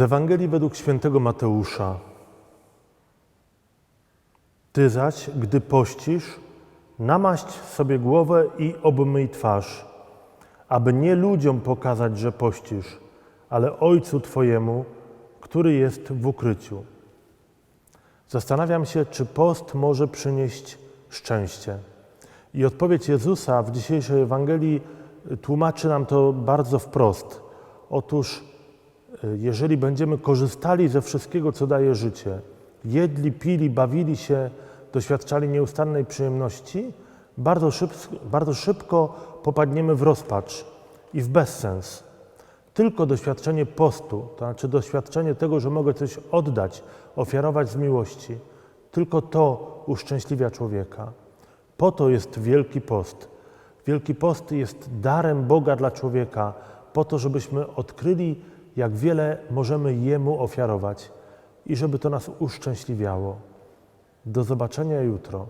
Ewangelii według świętego Mateusza. Ty zaś, gdy pościsz, namaść sobie głowę i obmyj twarz, aby nie ludziom pokazać, że pościsz, ale Ojcu Twojemu, który jest w ukryciu. Zastanawiam się, czy post może przynieść szczęście. I odpowiedź Jezusa w dzisiejszej Ewangelii tłumaczy nam to bardzo wprost. Otóż, jeżeli będziemy korzystali ze wszystkiego, co daje życie, jedli, pili, bawili się, doświadczali nieustannej przyjemności, bardzo, szyb, bardzo szybko popadniemy w rozpacz i w bezsens. Tylko doświadczenie postu, to znaczy doświadczenie tego, że mogę coś oddać, ofiarować z miłości, tylko to uszczęśliwia człowieka. Po to jest Wielki Post. Wielki Post jest darem Boga dla człowieka, po to, żebyśmy odkryli, jak wiele możemy Jemu ofiarować i żeby to nas uszczęśliwiało. Do zobaczenia jutro.